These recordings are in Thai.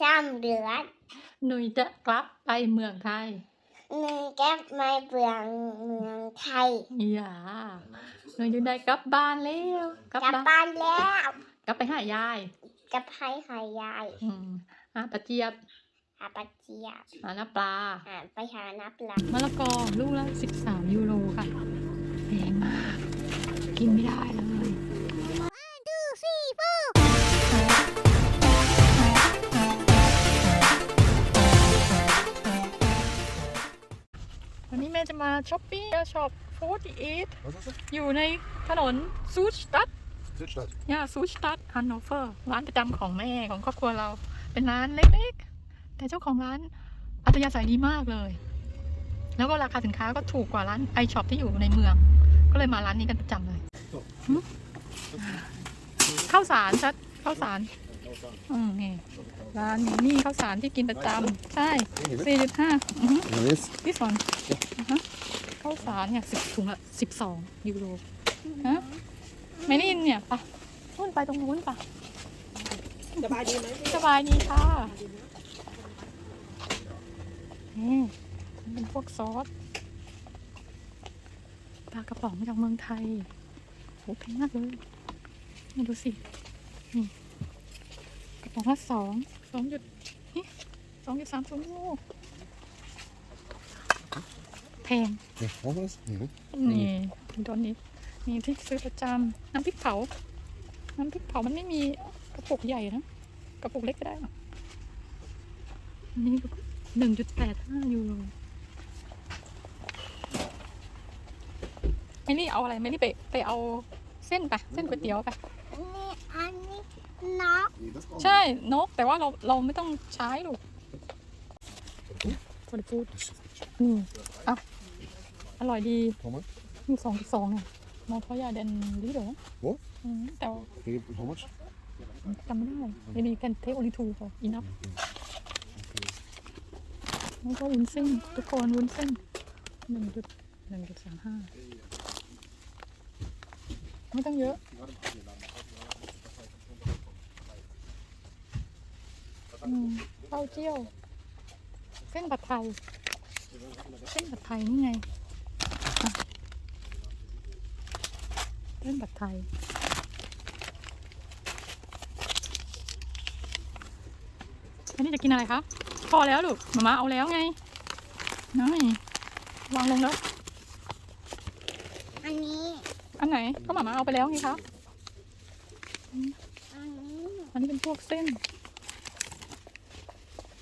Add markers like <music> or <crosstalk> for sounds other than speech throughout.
สามเดือนหนุยจะกลับไปเมืองไทยหนึ่งแก้มาเบืองเมืองไทยอย่าหนุยจะได้กลับบ้านแล้วกลับกลับบ้านบ้านแล้วกลับไปหายายกลับให้หายายอืมหาปลาเจี๊ยบหาปลาเจียบหาน้ำปลาหาไปหานับหลักมะละกอลูกละ13ยูโรค่ะแพงมาก กินไม่ได้เลยวันนี้แม่จะมาช้อปปิ้งช็อปฟู้ดอีท Was ist das? อยู่ในถนนซูชตัด Südstadt. ย่าซูชตัดฮันโนเฟอร์ร้านประจำของแม่ของครอบครัวเรา เป็นร้านเล็กๆ แต่เจ้าของร้านอัตยาศัยดีมากเลย แล้วก็ราคาสินค้าก็ถูกกว่าร้านไอช็อปที่อยู่ในเมือง ก็เลยมาร้านนี้กันประจำเลยหึข้าวสารชัดข้าวสาร อืมนี่ร้านนี้นี่ข้าวสารที่กินประจำใช่สี่จุดห้าอือฮึ Yes. ที่สอนอ่าฮะข้าวสารเนี่ยสิบถุงละสิบสองยูโรฮะไม่ได้ยินเนี่ยปะนู่นไปตรงนู้นปะสบายดีไหมสบายดีค่ะนี่มันเป็นพวกซอสปลากระป๋องมาจากเมืองไทยโหแพงมากเลยนี่ดูสินี่ กระป๋องละสองสองจุดนี่สองจุดสามศูนย์โอ้แพง Ja, brauchen wir das? Mhm. นี่ตัวนี้นี่ที่ซื้อประจำน้ำพริกเผา น้ำพริกเผามันไม่มีกระปุกใหญ่นะกระปุกเล็กก็ได้อะอันนี้หนึ่งจุดแปดห้ายูโรไม่นี่เอาอะไรไม่นี่ไปไปเอาเส้นไปเส้นก๋วยเตี๋ยวไปนี่อันนี้ นก Nee, das brauchen ใช่นกแต่ว่าเราเราไม่ต้องใช้ลูกฟอร์ฟูด wir. Das ist nicht. อืมอะอร่อยดี How much? มีสองจุดสองเนี่ยมองเขาอยาเดนลิโดโอ้อืมแต่ว่า Okay, how much? จำไม่ได้ maybe you can take only two for enough แล้วก็วุ้นเส้นทุกคนวุ้นเส้นหนึ่งจุดหนึ่งจุดสามห้าไม่ต้องเยอะ อืมเต้าเจี้ยว เส้นผัดไทย เส้นผัดไทยนี่ไงอะเส้นผัดไทย อันนี้จะกินอะไรครับพอแล้วลูกมามาเอาแล้วไงน้อยวางลงแล้ว อันนี้ อันไหนก็หมามาเอาไปแล้วไงครับอันนี้ อันนี้เป็นพวกเส้นอั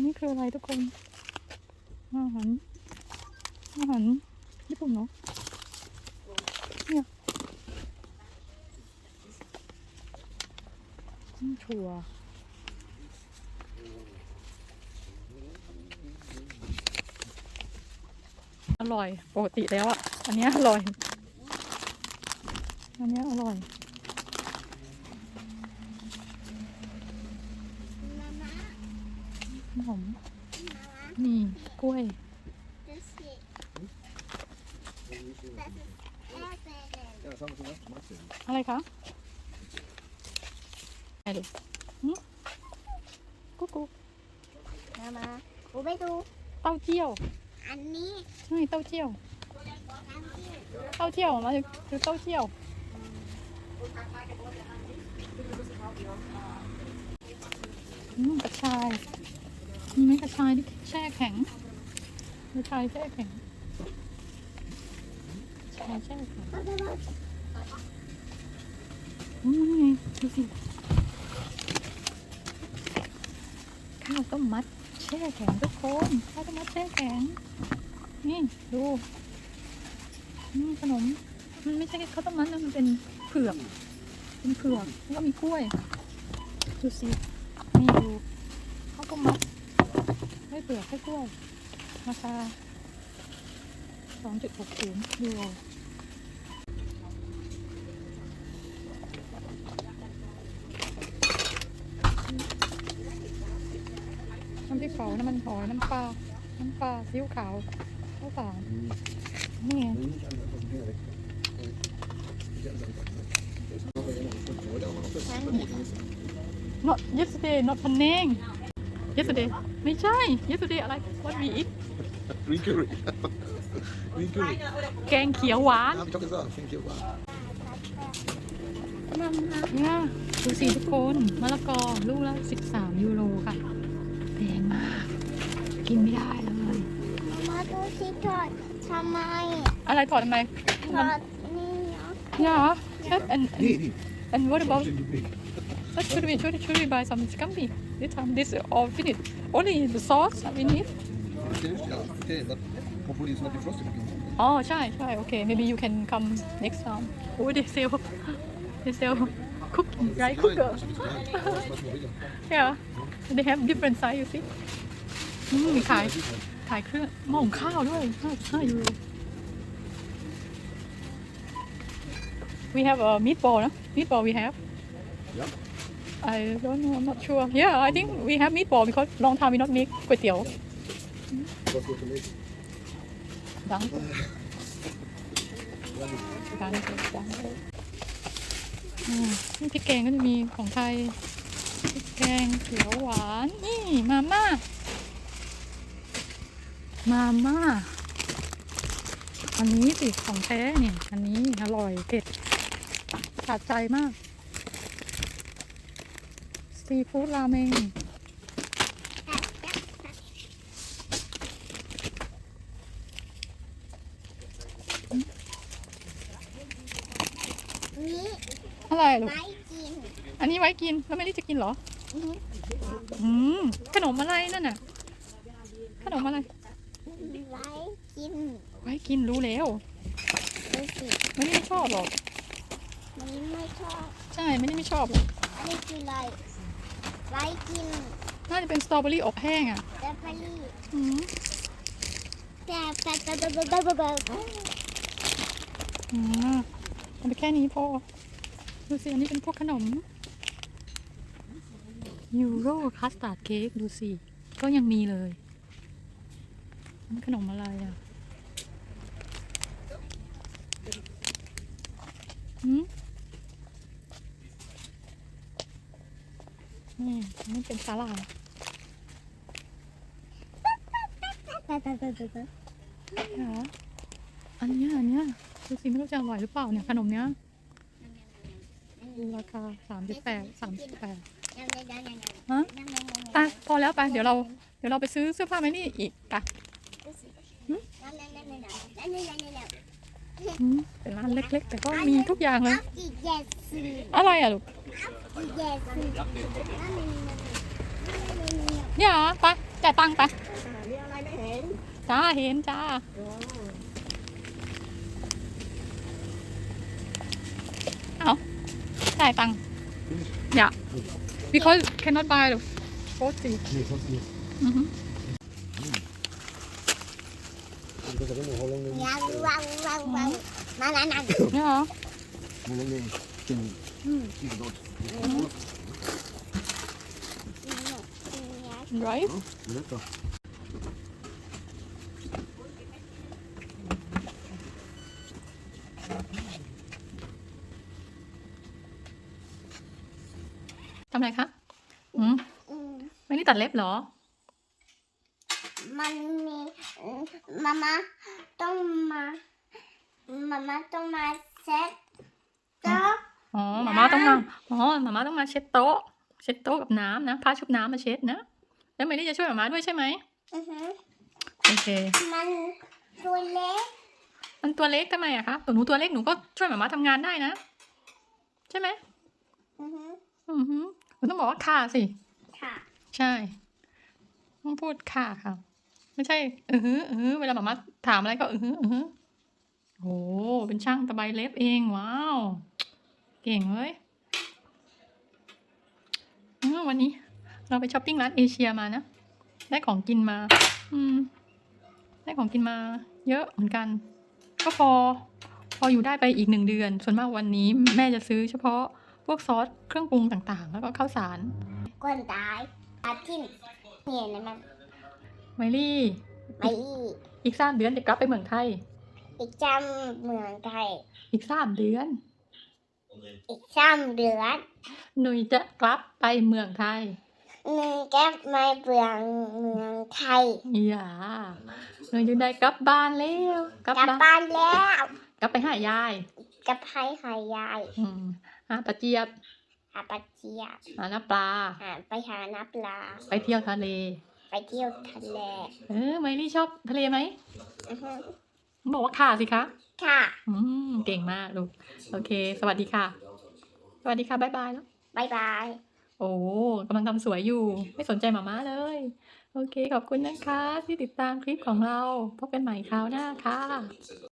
นนี้คืออะไรทุกคนอาหารอาหารญี่ปุ่นเนาะเนี่ยอืมถั่วอร่อยปกติแล้วอะ อันเนี้ยอร่อย อันเนี้ยอร่อย มาม่า หอมนี่กล้วยดูสิ Das ist Erdbeeren. Ja, das haben wir schon gemacht. Magst du ja nicht. อะไรคะไหนดูหึกุ๊กกุ๊กมามากูไปดู เต้าเจี้ยว อันนี้ใช่เต้าเจี้ยวอันนี้เต้าเจี้ยวมาคือเต้าเจี้ยวอืมกระชายมีไหมกระ ชายที่แช่แข็งกระชายแช่แข็งชายแช่แข็งอืมไงดูสิข้าวต้มมัดแช่แข็งทุกคนข้าวต้มมัดแช่แข็ง นี่ดูนี่ขนมมันไม่ใช่ข้าวต้มมัดนะมันเป็นเผือกเป็นเผือกแล้วก็มีกล้วยดูสินี่ดู ลือกให้ด้วยนะคะ2.60ยูโรน้ำพริกเผาน้ำมันหอยน้ำปลา น้ำปลาซีอิ๊วขาวข้าวสารนี่ไงน o t yesterday not p a n i n g yesterday ไม่ใช่ yesterday อะไร what we eat Green curry. Green curry. แกงเขียวหวาน Ja, vi tar det så. Thank you. มามาเนี่ยดูสิทุกคนมะละกอลูกละ 13 ยูโรค่ะแพงมาก กินไม่ได้เลย มาดูสิทอดทำไมอะไรถอดทำไมทอดนี่เนาะ Yeah, and, and, Nee, nee. and what about Zijn die big? But should we should, should we buy some scampi? This time this is all finished. Only the sauce that we need. Finished? Ja, oké. Dat hopefully it's not defrosted again. อ๋อใช่ใช่โอเค maybe you can come next time. Oh they sell <laughs> they sell cooking right cooker. Als je het gedaan hebt, dat is maar willen. Yeah, they have different size you see. อืมมีขายขายเครื่องหม้อหุงข้าวด้วย5 ยูโร We have a meatball นะ meatball we have. Yeah. I don't know, I'm not sure. Yeah, I think we have meatball because long time we not make ก๋วยเตี๋ยว Wat wordt er mee? ดังดังดังอืมนี่พริกแกงก็จะมีของไทยพริกแกงเขียวหวานนี่มาม่ามาม่าอันนี้สิของแท้เนี่ย อันนี้อร่อยเผ็ดสะใจมาก สตรีฟู้ดราเมงนี่อะไรลูกไม่กินอันนี้ไว้กิน แล้วไม่ได้จะกินเหรออือหืออืม ขนมอะไรนั่นน่ะ ขนมอะไร ไว้กินไว้กินรู้แล้ว ดูสิไม่ได้ไม่ชอบหรอก มันไม่ชอบ ใช่ ไม่ได้ไม่ชอบหรอกอันนี้คืออะไร ไว้กินน่าจะเป็นสตรอเบอรี่อบแห้งอะแต่ปลีอืมแต่แต่แต่แต่แต่แต่แต่อืมเอาไปแค่นี้พอ ดูสิ อันนี้เป็นพวกขนม ยูโรคัสตาร์ดเค้กดูสิ ก็ยังมีเลยมันขนมอะไรอะ อืม นี่นี่เป็นสาลาหร่ายค่ะอันเนี้ยอันเนี้ยดูสิไม่รู้จะอร่อยหรือเปล่าเนี่ยขนมเนี้ยราคาสามสิบแปดสามสิบแปดฮะตาพอแล้วไปเดี๋ยวเราเดี๋ยวเราไปซื้อเสื้อผ้าไหมนี่อีกปะเป็นร้านเล็กๆ แต่ก็มีทุกอย่างเลยอะไรอะลูก เยสซีเนี่ยเหรอไปจ่ายตังค์ไปมีอะไรไม่เห็นจ้าเห็นจ้าเอาจ่ายตังค์อย่า because cannot buy the forty Nee, vast Right? Lecker. Làm này hả? Ừ. ไม่ได้ตัดเล็บเหรอ มันมีมามาต้องมามามาต้องมาเซ็ตต้อ อ๋อหมาม่าต้องมาอ๋อหมาม่าต้องมาเช็ดโต๊ะ เช็ดโต๊ะกับน้ำนะผ้าชุบน้ำมาเช็ดนะ แล้วไม่ได้จะช่วยหมาม่าด้วยใช่ไหมอือหือโอเค มันตัวเล็กมันตัวเล็กทำไมอะคะหนูตัวเล็กหนูก็ช่วยหมาม่าทำงานได้นะ ใช่ไหมอือหืออือฮึหนูต้องบอกว่าค่ะสิ ค่ะใช่ต้องพูดค่ะค่ะ ไม่ใช่อือฮึอือฮึเวลาหมาม่าถามอะไรก็อือฮึอือฮึโอ้เป็นช่างตะไบเล็บเองว้าว เก่งเลยอืมวันนี้เราไปช้อปปิ้งร้านเอเชียมานะ ได้ของกินมา อืม ได้ของกินมา เยอะเหมือนกัน ก็พอ พออยู่ได้ไปอีกหนึ่งเดือน ส่วนมากวันนี้แม่จะซื้อเฉพาะพวกซอสเครื่องปรุงต่างๆ แล้วก็ข้าวสารคนตายอาทิตย์เนี่ยนะมันไมลี่ไม่อีกสามเดือนจะกลับไปเมืองไทย อีกจำเมืองไทย อีกสามเดือน อีกจำเดือนหนุยจะกลับไปเมืองไทยหนึ่งแก้ไม่เบืองเมืองไทยอย่าหนูอยู่ได้กลับบ้านแล้วกลับกลับบ้านบ้านแล้วกลับไปหายายกับไผ่หายายอืมหาตะเจี๊ยบหาปลาเจียบหาน้ำปลา หาไปหาน้ำปลา ไปเที่ยวทะเล ไปเที่ยวทะเลเออไมลี่ชอบทะเลไหมอือฮึบอกว่าค่ะสิคะ ค่ะ อืมเก่งมากลูก โอเค สวัสดีค่ะ สวัสดีค่ะ บ๊ายบายแล้วบายบาย โอ้กำลังทำสวยอยู่ ไม่สนใจหมาม่าเลย โอเค ขอบคุณนะคะ ที่ติดตามคลิปของเรา พบกันใหม่คราวหน้าค่ะ